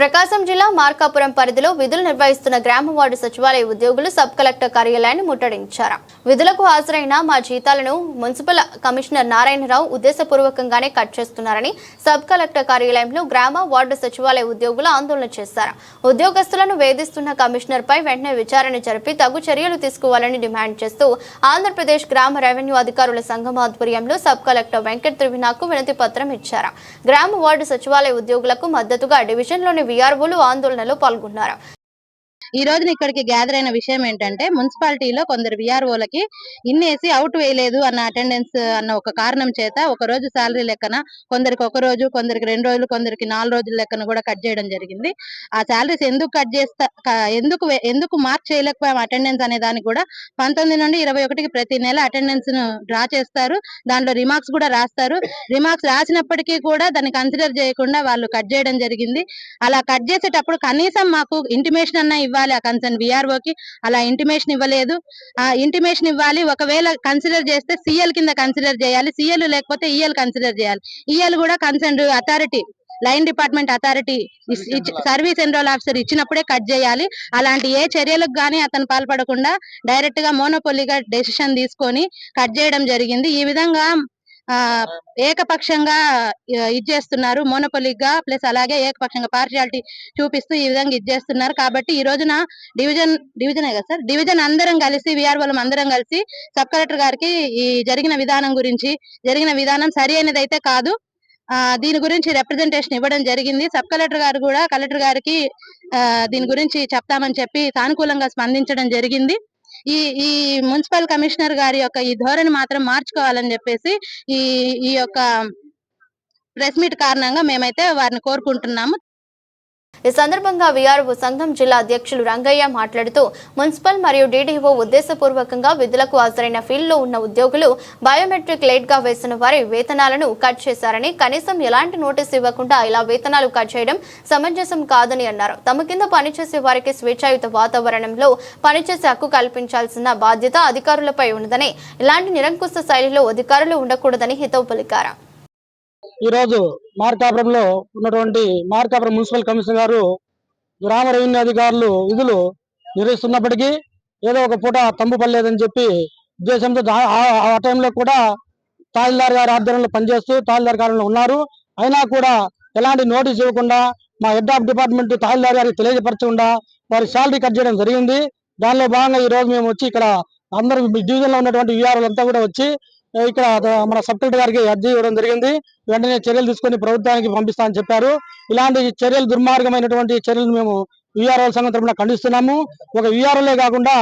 ప్రకాశం జిల్లా మార్కాపురం పరిధిలో విధులు నిర్వహిస్తున్న గ్రామ వార్డు సచివాలయ ఉద్యోగులు సబ్ కలెక్టర్ కార్యాలయాన్ని ముట్టడించారు. విధులకు హాజరైన మా జీతాలను మున్సిపల్ కమిషనర్ నారాయణరావు ఉద్దేశపూర్వకంగానే కట్ చేస్తున్నారని సబ్ కలెక్టర్ కార్యాలయంలో గ్రామ వార్డు సచివాలయ ఉద్యోగులు ఆందోళన చేశారు. ఉద్యోగస్తులను వేధిస్తున్న కమిషనర్ పై వెంటనే విచారణ జరిపి తగు చర్యలు తీసుకోవాలని డిమాండ్ చేస్తూ ఆంధ్రప్రదేశ్ గ్రామ రెవెన్యూ అధికారుల సంఘం ఆధ్వర్యంలో సబ్ కలెక్టర్ వెంకట్ త్రివినాకు వినతి పత్రం ఇచ్చారు. గ్రామ వార్డు సచివాలయ ఉద్యోగులకు మద్దతుగా డివిజన్లోని వీఆర్ఓలు ఆందోళనలో పాల్గొన్నారు. ఈ రోజున ఇక్కడికి గ్యాదర్ అయిన విషయం ఏంటంటే మున్సిపాలిటీలో కొందరు విఆర్ఓలకి ఇన్నేసి అవుట్ వేయలేదు అన్న అటెండెన్స్ అన్న ఒక కారణం చేత ఒక రోజు శాలరీ లెక్కన కొందరికి ఒక రోజు కొందరికి రెండు రోజులు కొందరికి నాలుగు రోజుల లెక్కన కూడా కట్ చేయడం జరిగింది. ఆ శాలరీస్ ఎందుకు కట్ చేస్తా ఎందుకు ఎందుకు మార్క్ చేయలేకపోయాం అటెండెన్స్ అనే దానికి కూడా పంతొమ్మిది నుండి ఇరవై ఒకటికి ప్రతి నెల అటెండెన్స్ను డ్రా చేస్తారు. దాంట్లో రిమార్క్స్ కూడా రాస్తారు. రిమార్క్స్ రాసినప్పటికీ కూడా దాన్ని కన్సిడర్ చేయకుండా వాళ్ళు కట్ చేయడం జరిగింది. అలా కట్ చేసేటప్పుడు కనీసం మాకు ఇంటిమేషన్ అన్న ఇవ్వాలి ఆ కన్సర్న్కి. అలా ఇంటిమేషన్ ఇవ్వలేదు. ఆ ఇంటిమేషన్ ఇవ్వాలి. ఒకవేళ కన్సిడర్ చేస్తే సిఎల్ కింద కన్సిడర్ చేయాలి. సిఎల్ లేకపోతే ఈఎల్ కన్సిడర్ చేయాలి. ఈఎల్ కూడా concern authority line department authority service enrol officer ఇచ్చినప్పుడే కట్ చేయాలి. అలాంటి ఏ చర్యలకు గానీ అతను పాల్పడకుండా డైరెక్ట్గా మోనోపోలీగా డెసిషన్ తీసుకొని కట్ చేయడం జరిగింది. ఈ విధంగా ఏకపక్షంగా ఆ, ఇచ్చేస్తున్నారు మోనోపోలిక్గా ప్లస్ అలాగే ఏకపక్షంగా పార్షియాలిటీ చూపిస్తూ ఈ విధంగా ఇచ్చేస్తున్నారు కాబట్టి ఈ రోజున డివిజన్ డివిజన్ కదా సార్? డివిజన్ అందరం కలిసి విఆర్ఓలం అందరం కలిసి సబ్ కలెక్టర్ గారికి ఈ జరిగిన విధానం గురించి జరిగిన విధానం సరి అయినదైతే కాదు. ఆ దీని గురించి రిప్రజెంటేషన్ ఇవ్వడం జరిగింది. సబ్ కలెక్టర్ గారు కూడా కలెక్టర్ గారికి ఆ, దీని గురించి చెప్తామని చెప్పి సానుకూలంగా స్పందించడం జరిగింది. ఈ ఈ మున్సిపల్ కమిషనర్ గారి యొక్క ఈ ధోరణి మాత్రం మార్చుకోవాలని చెప్పేసి ఈ ఈ యొక్క ప్రెస్ మీట్ కారణంగా మేమైతే వారిని కోరుకుంటున్నాము. ఈ సందర్భంగా వీఆర్ఓ సంఘం జిల్లా అధ్యక్షులు రంగయ్య మాట్లాడుతూ మున్సిపల్ మరియు డీడీఓ ఉద్దేశపూర్వకంగా విధులకు హాజరైన ఫీల్డ్లో ఉన్న ఉద్యోగులు బయోమెట్రిక్ లేట్గా వేసిన వారి వేతనాలను కట్ చేశారని కనీసం ఎలాంటి నోటీస్ ఇవ్వకుండా ఇలా వేతనాలు కట్ చేయడం సమంజసం కాదని అన్నారు. తమ కింద పనిచేసే వారికి స్వేచ్ఛాయుత వాతావరణంలో పనిచేసే హక్కు కల్పించాల్సిన బాధ్యత అధికారులపై ఉన్నదని ఇలాంటి నిరంకుశ శైలిలో అధికారులు ఉండకూడదని హితవు పలికారు. ఈ రోజు మార్కాపురంలో ఉన్నటువంటి మార్కాపురం మున్సిపల్ కమిషనర్ గారు గ్రామ రెవెన్యూ అధికారులు విధులు నిర్వహిస్తున్నప్పటికీ ఏదో ఒక పూట తంపు పడలేదని చెప్పి ఉద్దేశంతో ఆ- టైంలో కూడా తహసీల్దార్ గారి ఆధ్వర్యంలో పనిచేస్తూ తహసీల్దార్ కార్యాలయంలో ఉన్నారు. అయినా కూడా ఎలాంటి నోటీస్ ఇవ్వకుండా మా హెడ్ ఆఫ్ డిపార్ట్మెంట్ తహసీల్దార్ గారికి తెలియజపరచకుండా వారి శాలరీ కట్ చేయడం జరిగింది. దానిలో భాగంగా ఈ రోజు మేము వచ్చి ఇక్కడ అందరూ డివిజన్లో ఉన్నటువంటి విఆర్ఓలు అంతా కూడా వచ్చి ఇక్కడ మన సబ్ కలెక్టర్ గారికి అర్జీ ఇవ్వడం జరిగింది. వెంటనే చర్యలు తీసుకొని ప్రభుత్వానికి పంపిస్తామని చెప్పారు. ఇలాంటి చర్యలు దుర్మార్గమైనటువంటి చర్యలు మేము విఆర్ఓ సంఘం తరఫున ఖండిస్తున్నాము. ఒక విఆర్ఓలే కాకుండా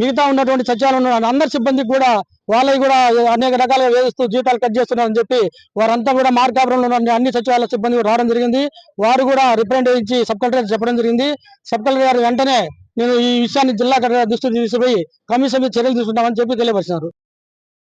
మిగతా ఉన్నటువంటి సచివాలయం ఉన్న అందరి సిబ్బందికి కూడా వాళ్ళకి కూడా అనేక రకాలుగా వేధిస్తూ జీతాలు కట్ చేస్తున్నారని చెప్పి వారంతా కూడా మార్కాపురంలో ఉన్న అన్ని సచివాలయ సిబ్బంది కూడా రావడం జరిగింది. వారు కూడా రిప్రజెంటేటివ్ ఇచ్చి సబ్ కలెక్టర్ చెప్పడం జరిగింది. సబ్ కలెక్టర్ గారు వెంటనే నేను ఈ విషయాన్ని జిల్లా కలెక్టర్ దృష్టికి తీసుకుపోయి కమిషన్ మీద చర్యలు తీసుకుంటామని చెప్పి తెలియపరిచినారు.